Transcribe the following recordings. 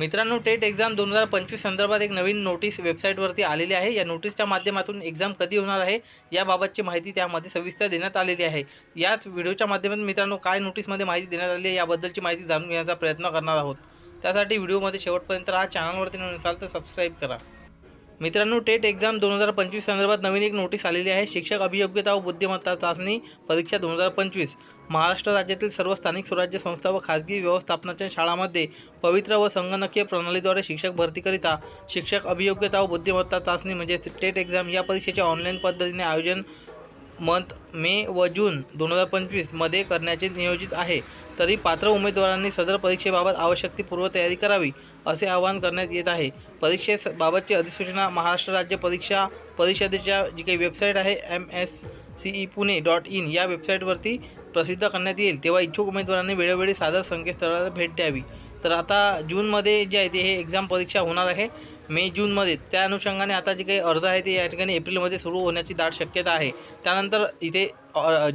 मित्रांनो TET exam दोन हजार पंचवीस संदर्भात एक नवीन नोटीस वेबसाईटवरती आलेली आहे. या नोटीसच्या माध्यमातून एक्झाम कधी होणार आहे याबाबतची माहिती त्यामध्ये सविस्तर देण्यात आलेली आहे. याच व्हिडिओच्या माध्यमातून मित्रांनो काय नोटीसमध्ये माहिती देण्यात आली आहे याबद्दलची माहिती जाणून घेण्याचा प्रयत्न करणार आहोत. त्यासाठी व्हिडिओमध्ये शेवटपर्यंत हा चॅनलवरती नसाल तर सबस्क्राईब करा. मित्रांनो टेट एक्झाम दोन हजार पंचवीस संदर्भात नवीन एक नोटीस आलेली आहे. शिक्षक अभियोग्यता व बुद्धिमत्ता चाचणी परीक्षा दोन हजार पंचवीस. महाराष्ट्र राज्यातील सर्व स्थानिक स्वराज्य संस्था व खाजगी व्यवस्थापनाच्या शाळांमध्ये पवित्र व संगणकीय प्रणालीद्वारे शिक्षक भरतीकरिता शिक्षक अभियोग्यता व बुद्धिमत्ता चाचणी म्हणजे टेट एक्झाम या परीक्षेचे ऑनलाईन पद्धतीने आयोजन मंथ मे व जून दोन हजार पंचवीसमध्ये करण्याचे नियोजित आहे. तरी पात्र उमेदवारांनी सदर परीक्षेबाबत आवश्यक ती पूर्वतयारी करावी असे आवाहन करण्यात येत आहे. परीक्षेबाबतची अधिसूचना महाराष्ट्र राज्य परीक्षा परिषदेच्या जी काही वेबसाईट आहे M S C E Pune dot in या वेबसाईटवरती प्रसिद्ध करण्यात येईल. तेव्हा इच्छुक उमेदवारांनी वेळोवेळी सादर संकेतस्थळाला भेट द्यावी. तर आता जूनमध्ये जे आहे ते हे एक्झाम परीक्षा होणार आहे. मे जूनमध्ये त्या अनुषंगाने आता जे काही अर्ज आहे ते या ठिकाणी एप्रिलमध्ये सुरू होण्याची दाट शक्यता आहे. त्यानंतर इथे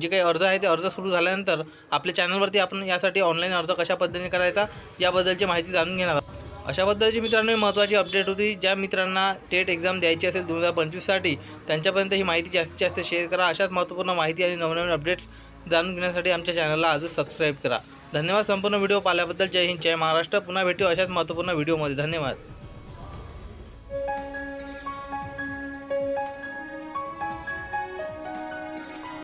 जे काही अर्ज आहे ते अर्ज सुरू झाल्यानंतर आपल्या चॅनलवरती आपण यासाठी ऑनलाईन अर्ज कशा पद्धतीने करायचा याबद्दलची माहिती जाणून घेणार आहोत. अशा पद्धतीची मित्रांनो महत्त्वाची अपडेट होती. ज्या मित्रांना टेट एक्झाम द्यायची असेल दोन हजार पंचवीससाठी त्यांच्यापर्यंत ही माहिती जास्तीत जास्त शेअर करा. अशाच महत्त्वपूर्ण माहिती आणि नवनवीन अपडेट्स जाणून घेण्यासाठी आमच्या चॅनलला आजच सबस्क्राईब करा. धन्यवाद संपूर्ण व्हिडिओ पाहिल्याबद्दल. जय हिंद जय महाराष्ट्र. पुन्हा भेटू अशाच महत्त्वपूर्ण व्हिडिओमध्ये धन्यवाद.